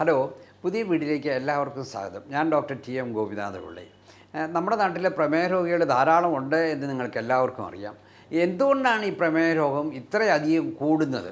Hello പുതിയ വീട്ടിലേക്ക് എല്ലാവർക്കും സ്വാഗതം. ഞാൻ doctor T M Gopinatha Pillai നമ്മുടെ നാട്ടിലെ പ്രമേഹ രോഗികൾ ധാരാളം ഉണ്ട് എന്ന് നിങ്ങൾക്ക് എല്ലാവർക്കും അറിയാം. എന്തുകൊണ്ടാണ് ഈ പ്രമേഹ രോഗം ഇത്രയധികം കൂടുന്നത്?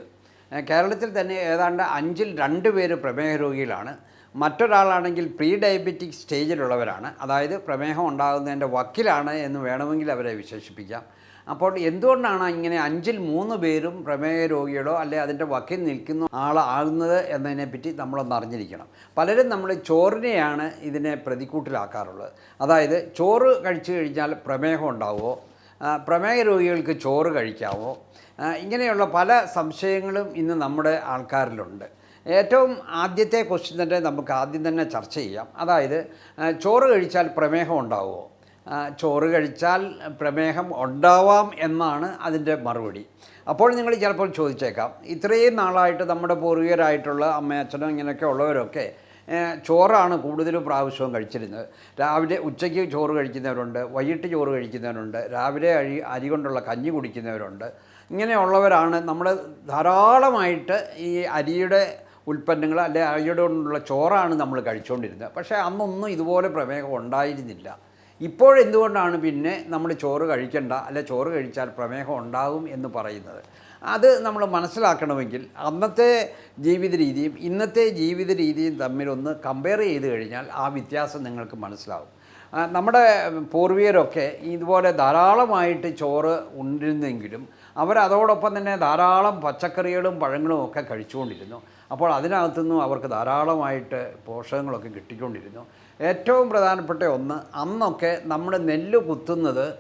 കേരളത്തിൽ തന്നെ ഏതാണ്ട് അഞ്ചിൽ രണ്ട് പേര് പ്രമേഹ രോഗികളാണ് മറ്റൊരാളാണെങ്കിൽ പ്രീ ഡയബറ്റിക് സ്റ്റേജിലുള്ളവരാണ്. അതായത് പ്രമേഹം ഉണ്ടാകുന്നതിന്റെ വക്കിലാണ് എന്ന് വേണമെങ്കിൽ അവരെ വിശേഷിപ്പിക്കാം. അപ്പോൾ എന്തുകൊണ്ടാണ് ഇങ്ങനെ അഞ്ചിൽ മൂന്ന് പേരും പ്രമേയ രോഗികളോ അല്ലെ അതിന്റെ വക്കിൽ നിൽക്കുന്ന ആളാകുന്നത് എന്നതിനെപ്പറ്റി നമ്മളൊന്ന് അറിഞ്ഞിരിക്കണം. പലരും നമ്മൾ ചോറിനെയാണ് ഇതിനെ പ്രതിക്കൂട്ടിലാക്കാറുള്ളത്. അതായത് ചോറ് കഴിച്ചു കഴിഞ്ഞാൽ പ്രമേഹം ഉണ്ടാവുമോ? പ്രമേഹ രോഗികൾക്ക് ചോറ് കഴിക്കാമോ? ഇങ്ങനെയുള്ള പല സംശയങ്ങളും ഇന്ന് നമ്മുടെ ആൾക്കാരിലുണ്ട്. ഏറ്റവും ആദ്യത്തെ ക്വസ്റ്റ്യൻ തന്നെ നമുക്ക് ആദ്യം തന്നെ ചർച്ച ചെയ്യാം. അതായത് ചോറ് കഴിച്ചാൽ പ്രമേഹം ഉണ്ടാവുമോ? ചോറ് കഴിച്ചാൽ പ്രമേഹം ഉണ്ടാവാം എന്നാണ് അതിന്റെ മറുപടി. അപ്പോൾ നിങ്ങൾ ചിലപ്പോൾ ചോദിച്ചേക്കാം ഇത്രയും നാളായിട്ട് നമ്മുടെ പൂർവികരായിട്ടുള്ള അമ്മയച്ഛനും ഇങ്ങനെയൊക്കെ ഉള്ളവരൊക്കെ ചോറാണ് കൂടുതലും പ്രാവശ്യവും കഴിച്ചിരുന്നത്. രാവിലെ ഉച്ചയ്ക്ക് ചോറ് കഴിക്കുന്നവരുണ്ട് വൈകിട്ട് ചോറ് കഴിക്കുന്നവരുണ്ട് രാവിലെ അരി അരി കൊണ്ടുള്ള കഞ്ഞി കുടിക്കുന്നവരുണ്ട്. ഇങ്ങനെയുള്ളവരാണ് നമ്മൾ ധാരാളമായിട്ട് ഈ അരിയുടെ ഉൽപ്പന്നങ്ങൾ അല്ലെ അരിയുടെ കൊണ്ടുള്ള ചോറാണ് നമ്മൾ കഴിച്ചുകൊണ്ടിരുന്നത്. പക്ഷേ അന്നൊന്നും ഇതുപോലെ പ്രമേഹം ഉണ്ടായിരുന്നില്ല. ഇപ്പോഴെന്തുകൊണ്ടാണ് പിന്നെ നമ്മൾ ചോറ് കഴിക്കണ്ട അല്ലെ ചോറ് കഴിച്ചാൽ പ്രമേഹം ഉണ്ടാകും എന്ന് പറയുന്നത്? അത് നമ്മൾ മനസ്സിലാക്കണമെങ്കിൽ അന്നത്തെ ജീവിത രീതിയും ഇന്നത്തെ ജീവിത രീതിയും തമ്മിലൊന്ന് കമ്പയർ ചെയ്ത് കഴിഞ്ഞാൽ ആ വ്യത്യാസം നിങ്ങൾക്ക് മനസ്സിലാവും. നമ്മുടെ പൂർവികരൊക്കെ ഇതുപോലെ ധാരാളമായിട്ട് ചോറ് ഉണ്ടിരുന്നെങ്കിലും അവരതോടൊപ്പം തന്നെ ധാരാളം പച്ചക്കറികളും പഴങ്ങളും ഒക്കെ കഴിച്ചുകൊണ്ടിരുന്നു. അപ്പോൾ അതിനകത്തുനിന്നും അവർക്ക് ധാരാളമായിട്ട് പോഷകങ്ങളൊക്കെ കിട്ടിക്കൊണ്ടിരുന്നു. ഏറ്റവും പ്രധാനപ്പെട്ട ഒന്ന് അന്നൊക്കെ നമ്മുടെ നെല്ല് കുത്തുന്നത്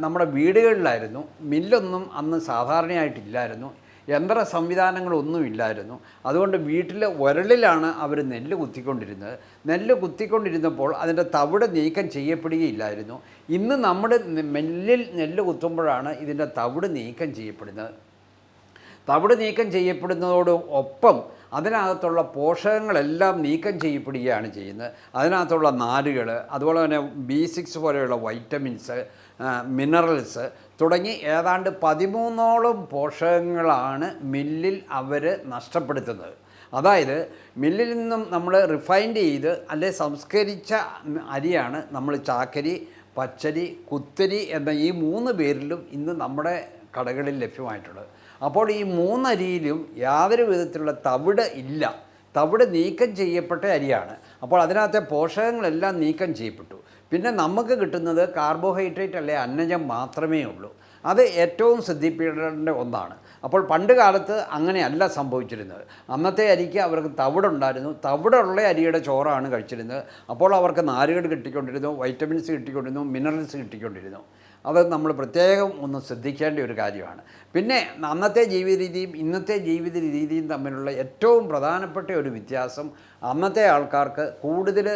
നമ്മുടെ വീടുകളിലായിരുന്നു. മില്ലൊന്നും അന്ന് സാധാരണയായിട്ടില്ലായിരുന്നു. യന്ത്ര സംവിധാനങ്ങളൊന്നും ഇല്ലായിരുന്നു. അതുകൊണ്ട് വീട്ടിൽ ഉരളിലാണ് അവർ നെല്ല് കുത്തിക്കൊണ്ടിരുന്നത്. നെല്ല് കുത്തിക്കൊണ്ടിരുന്നപ്പോൾ അതിന്റെ തവിട് നീക്കം ചെയ്യപ്പെടുകയില്ലായിരുന്നു. ഇന്ന് നമ്മുടെ നെല്ലിൽ നെല്ല് കുത്തുമ്പോഴാണ് ഇതിന്റെ തവിട് നീക്കം ചെയ്യപ്പെടുന്നത്. തവിട് നീക്കം ചെയ്യപ്പെടുന്നതോട് ഒപ്പം അതിനകത്തുള്ള പോഷകങ്ങളെല്ലാം നീക്കം ചെയ്യപ്പെടുകയാണ് ചെയ്യുന്നത്. അതിനകത്തുള്ള നാരുകൾ അതുപോലെ തന്നെ ബി സിക്സ് പോലെയുള്ള വൈറ്റമിൻസ് മിനറൽസ് തുടങ്ങി ഏതാണ്ട് പതിമൂന്നോളം പോഷകങ്ങളാണ് മില്ലിൽ അവർ നഷ്ടപ്പെടുത്തുന്നത്. അതായത് മില്ലിൽ നിന്നും നമ്മൾ റിഫൈൻഡ് ചെയ്ത് അല്ലെ സംസ്കരിച്ച അരിയാണ് നമ്മൾ ചാക്കരി പച്ചരി കുത്തരി എന്ന ഈ മൂന്ന് പേരിലും ഇന്ന് നമ്മുടെ കടകളിൽ ലഭ്യമായിട്ടുള്ളത്. അപ്പോൾ ഈ മൂന്നരിയിലും യാതൊരു വിധത്തിലുള്ള തവിട് ഇല്ല. തവിട് നീക്കം ചെയ്യപ്പെട്ട അരിയാണ്. അപ്പോൾ അതിനകത്തെ പോഷകങ്ങളെല്ലാം നീക്കം ചെയ്യപ്പെട്ടു. പിന്നെ നമുക്ക് കിട്ടുന്നത് കാർബോഹൈഡ്രേറ്റ് അല്ലെ അന്നജം മാത്രമേ ഉള്ളൂ. അത് ഏറ്റവും ശ്രദ്ധിപ്പിക്കേണ്ട ഒന്നാണ്. അപ്പോൾ പണ്ട് കാലത്ത് അങ്ങനെയല്ല സംഭവിച്ചിരുന്നത്. അന്നത്തെ അരിക്ക് അവർക്ക് തവിടുണ്ടായിരുന്നു. തവിടുള്ള അരിയുടെ ചോറാണ് കഴിച്ചിരുന്നത്. അപ്പോൾ അവർക്ക് നാരുകൾ കിട്ടിക്കൊണ്ടിരുന്നു വൈറ്റമിൻസ് കിട്ടിക്കൊണ്ടിരുന്നു മിനറൽസ് കിട്ടിക്കൊണ്ടിരുന്നു. അത് നമ്മൾ പ്രത്യേകം ഒന്ന് ശ്രദ്ധിക്കേണ്ട ഒരു കാര്യമാണ്. പിന്നെ അന്നത്തെ ജീവിത രീതിയും ഇന്നത്തെ ജീവിത രീതിയും തമ്മിലുള്ള ഏറ്റവും പ്രധാനപ്പെട്ട ഒരു വ്യത്യാസം അന്നത്തെ ആൾക്കാർക്ക് കൂടുതൽ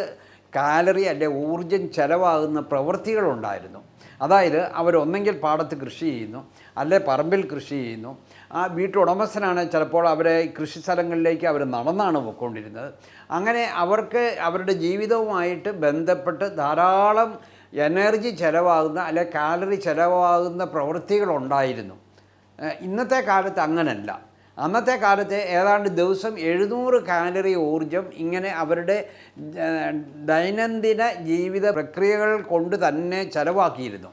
കാലറി അല്ലെ ഊർജം ചെലവാകുന്ന പ്രവൃത്തികളുണ്ടായിരുന്നു. അതായത് അവരൊന്നെങ്കിൽ പാടത്ത് കൃഷി ചെയ്യുന്നു അല്ലെ പറമ്പിൽ കൃഷി ചെയ്യുന്നു. ആ വീട്ടുടമസ്ഥനാണ് ചിലപ്പോൾ അവരെ കൃഷി സ്ഥലങ്ങളിലേക്ക് അവർ നടന്നാണ് പോയിക്കൊണ്ടിരുന്നത്. അങ്ങനെ അവർക്ക് അവരുടെ ജീവിതവുമായിട്ട് ബന്ധപ്പെട്ട് ധാരാളം എനർജി ചിലവാകുന്ന അല്ലെ കാലറി ചിലവാകുന്ന പ്രവൃത്തികളുണ്ടായിരുന്നു ഇന്നത്തെ കാലത്ത് അങ്ങനല്ല. അന്നത്തെ കാലത്ത് ഏതാണ്ട് ദിവസം എഴുന്നൂറ് കാലറി ഊർജം ഇങ്ങനെ അവരുടെ ദൈനംദിന ജീവിത പ്രക്രിയകൾ കൊണ്ട് തന്നെ ചിലവാക്കിയിരുന്നു.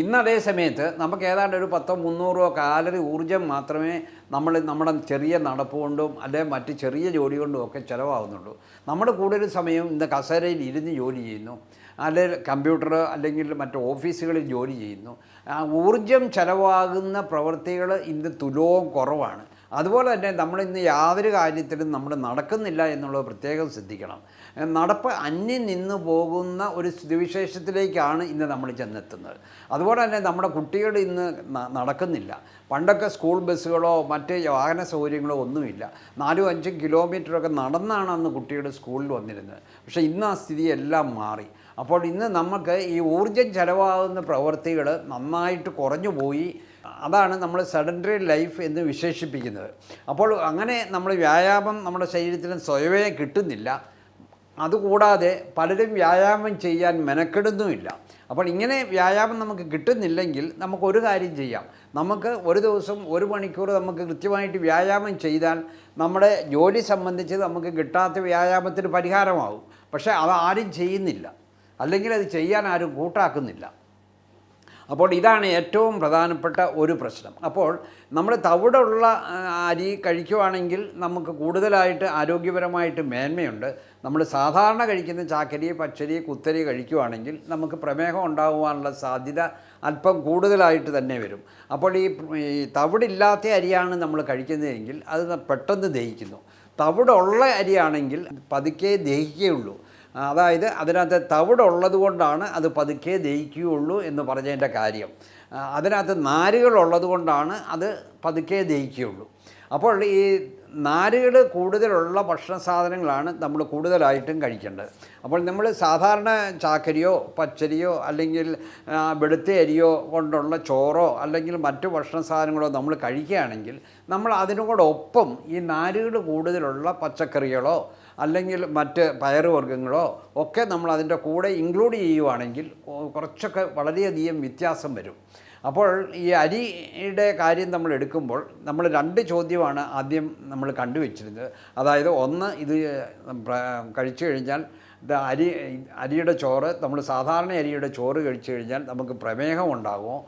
ഇന്ന് അതേ സമയത്ത് നമുക്ക് ഏതാണ്ട് ഒരു പത്തോ മുന്നൂറോ കാലറി ഊർജം മാത്രമേ നമ്മൾ നമ്മുടെ ചെറിയ നടപ്പ് കൊണ്ടും അല്ലെ മറ്റ് ചെറിയ ജോലി കൊണ്ടും ഒക്കെ ചിലവാകുന്നുള്ളൂ. നമ്മൾ കൂടുതൽ സമയം ഇന്ന് കസേരയിൽ ഇരുന്ന് ജോലി ചെയ്യുന്നു. അല്ലെങ്കിൽ കമ്പ്യൂട്ടർ അല്ലെങ്കിൽ മറ്റ് ഓഫീസുകളിൽ ജോലി ചെയ്യുന്നു. ആ ഊർജം ചെലവാകുന്ന പ്രവൃത്തികൾ ഇന്ന് തുലവും കുറവാണ്. അതുപോലെ തന്നെ നമ്മൾ ഇന്ന് യാതൊരു കാര്യത്തിലും നമ്മൾ നടക്കുന്നില്ല എന്നുള്ളത് പ്രത്യേകം ശ്രദ്ധിക്കണം. നടപ്പ് അന്യം നിന്ന് പോകുന്ന ഒരു സ്ഥിതിവിശേഷത്തിലേക്കാണ് ഇന്ന് നമ്മൾ ചെന്നെത്തുന്നത്. അതുപോലെ തന്നെ നമ്മുടെ കുട്ടികൾ ഇന്ന് നടക്കുന്നില്ല. പണ്ടൊക്കെ സ്കൂൾ ബസ്സുകളോ മറ്റ് വാഹന സൗകര്യങ്ങളോ ഒന്നുമില്ല. നാലും അഞ്ചും കിലോമീറ്ററൊക്കെ നടന്നാണ് അന്ന് കുട്ടികൾ സ്കൂളിൽ വന്നിരുന്നത്. പക്ഷേ ഇന്ന് ആ സ്ഥിതി എല്ലാം മാറി. അപ്പോൾ ഇന്ന് നമുക്ക് ഈ ഊർജം ചെലവാകുന്ന പ്രവൃത്തികൾ നന്നായിട്ട് കുറഞ്ഞു പോയി. അതാണ് നമ്മൾ സെഡന്ററി ലൈഫ് എന്ന് വിശേഷിപ്പിക്കുന്നത്. അപ്പോൾ അങ്ങനെ നമ്മൾ വ്യായാമം നമ്മുടെ ശരീരത്തിന് സ്വയമേ കിട്ടുന്നില്ല. അതുകൂടാതെ പലരും വ്യായാമം ചെയ്യാൻ മെനക്കെടുന്നുമില്ല. അപ്പോൾ ഇങ്ങനെ വ്യായാമം നമുക്ക് കിട്ടുന്നില്ലെങ്കിൽ നമുക്ക് ഒരു കാര്യം ചെയ്യാം. നമുക്ക് ഒരു ദിവസം ഒരു മണിക്കൂർ നമുക്ക് കൃത്യമായിട്ട് വ്യായാമം ചെയ്താൽ നമ്മുടെ ജോലി സംബന്ധിച്ച് നമുക്ക് കിട്ടാത്ത വ്യായാമത്തിന് പരിഹാരമാകും. പക്ഷേ അത് ആരും ചെയ്യുന്നില്ല. അല്ലെങ്കിൽ അത് ചെയ്യാൻ ആരും കൂട്ടാക്കുന്നില്ല. അപ്പോൾ ഇതാണ് ഏറ്റവും പ്രധാനപ്പെട്ട ഒരു പ്രശ്നം. അപ്പോൾ നമ്മൾ തവിടുള്ള അരി കഴിക്കുവാണെങ്കിൽ നമുക്ക് കൂടുതലായിട്ട് ആരോഗ്യപരമായിട്ട് മേന്മയുണ്ട്. നമ്മൾ സാധാരണ കഴിക്കുന്ന ചാക്കരി പച്ചരി കുത്തരി കഴിക്കുവാണെങ്കിൽ നമുക്ക് പ്രമേഹം ഉണ്ടാകുവാനുള്ള സാധ്യത അല്പം കൂടുതലായിട്ട് തന്നെ വരും. അപ്പോൾ ഈ തവിടില്ലാത്ത അരിയാണ് നമ്മൾ കഴിക്കുന്നതെങ്കിൽ അത് പെട്ടെന്ന് ദഹിക്കുന്നു. തവിടുള്ള അരിയാണെങ്കിൽ പതുക്കെ ദഹിക്കുകയുള്ളൂ. അതായത് അതിനകത്ത് തവിടുള്ളത് കൊണ്ടാണ് അത് പതുക്കെ ദഹിക്കുകയുള്ളൂ എന്ന് പറഞ്ഞതിന്റെ കാര്യം. അതിനകത്ത് നാരുകളുള്ളത് കൊണ്ടാണ് അത് പതുക്കെ ദഹിക്കുകയുള്ളൂ. അപ്പോൾ ഈ നാരുകൾ കൂടുതലുള്ള ഭക്ഷണ സാധനങ്ങളാണ് നമ്മൾ കൂടുതലായിട്ടും കഴിക്കേണ്ടത്. അപ്പോൾ നമ്മൾ സാധാരണ ചാക്കരിയോ പച്ചരിയോ അല്ലെങ്കിൽ വെളുത്ത അരിയോ കൊണ്ടുള്ള ചോറോ അല്ലെങ്കിൽ മറ്റു ഭക്ഷണ സാധനങ്ങളോ നമ്മൾ കഴിക്കുകയാണെങ്കിൽ നമ്മൾ അതിനോടൊപ്പം ഈ നാരുകൾ കൂടുതലുള്ള പച്ചക്കറികളോ അല്ലെങ്കിൽ മറ്റ് പയറുവർഗങ്ങളോ ഒക്കെ നമ്മൾ അതിന്റെ കൂടെ ഇൻക്ലൂഡ് ചെയ്യുവാണെങ്കിൽ കുറച്ചൊക്കെ വളരെയധികം വ്യത്യാസം വരും. അപ്പോൾ ഈ അരിയുടെ കാര്യം നമ്മൾ എടുക്കുമ്പോൾ നമ്മൾ രണ്ട് ചോദ്യമാണ് ആദ്യം നമ്മൾ കണ്ടുവച്ചിരുന്നത്. അതായത് ഒന്ന് ഇത് കഴിച്ചു കഴിഞ്ഞാൽ അരി അരിയുടെ ചോറ് നമ്മൾ സാധാരണ അരിയുടെ ചോറ് കഴിച്ചു കഴിഞ്ഞാൽ നമുക്ക് പ്രമേഹം ഉണ്ടാകുമോ?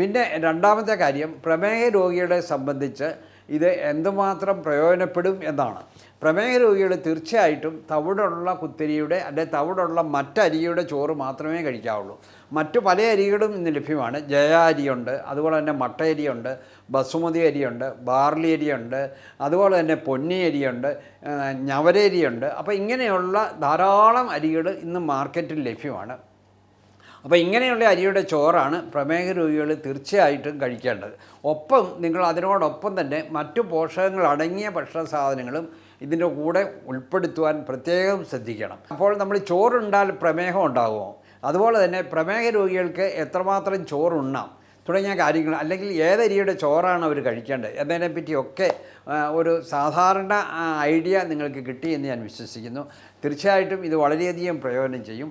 പിന്നെ രണ്ടാമത്തെ കാര്യം പ്രമേഹ രോഗികളെ സംബന്ധിച്ച് ഇത് എന്തുമാത്രം പ്രയോജനപ്പെടും എന്നാണ്. പ്രമേഹ രോഗികൾ തീർച്ചയായിട്ടും തവിടുള്ള കുത്തരിയുടെ അല്ലെ തവിടുള്ള മറ്റരിയുടെ ചോറ് മാത്രമേ കഴിക്കാവുള്ളൂ. മറ്റു പല അരികളും ഇന്ന് ലഭ്യമാണ്. ജയ അരിയുണ്ട് അതുപോലെ തന്നെ മട്ട അരിയുണ്ട് ബസുമതി അരിയുണ്ട് ബാർലി അരിയുണ്ട് അതുപോലെ തന്നെ പൊന്നി അരിയുണ്ട് ഞവരരിയുണ്ട്. അപ്പോൾ ഇങ്ങനെയുള്ള ധാരാളം അരികൾ ഇന്ന് മാർക്കറ്റിൽ ലഭ്യമാണ്. അപ്പോൾ ഇങ്ങനെയുള്ള അരിയുടെ ചോറാണ് പ്രമേഹ രോഗികൾ തീർച്ചയായിട്ടും കഴിക്കേണ്ടത്. ഒപ്പം നിങ്ങൾ അതിനോടൊപ്പം തന്നെ മറ്റു പോഷകങ്ങൾ അടങ്ങിയ ഭക്ഷണ സാധനങ്ങളും ഇതിന്റെ കൂടെ ഉൾപ്പെടുത്തുവാൻ പ്രത്യേകം ശ്രദ്ധിക്കണം. അപ്പോൾ നമ്മൾ ചോറുണ്ടാൽ പ്രമേഹം ഉണ്ടാകുമോ? അതുപോലെ തന്നെ പ്രമേഹ രോഗികൾക്ക് എത്രമാത്രം ചോറുണ്ണാം തുടങ്ങിയ കാര്യങ്ങൾ അല്ലെങ്കിൽ ഏതരിയുടെ ചോറാണ് അവർ കഴിക്കേണ്ടത്? എന്നതിനെപ്പറ്റിയൊക്കെ ഒരു സാധാരണ ഐഡിയ നിങ്ങൾക്ക് കിട്ടിയെന്ന് ഞാൻ വിശ്വസിക്കുന്നു. തീർച്ചയായിട്ടും ഇത് വളരെയധികം പ്രയോജനം ചെയ്യും.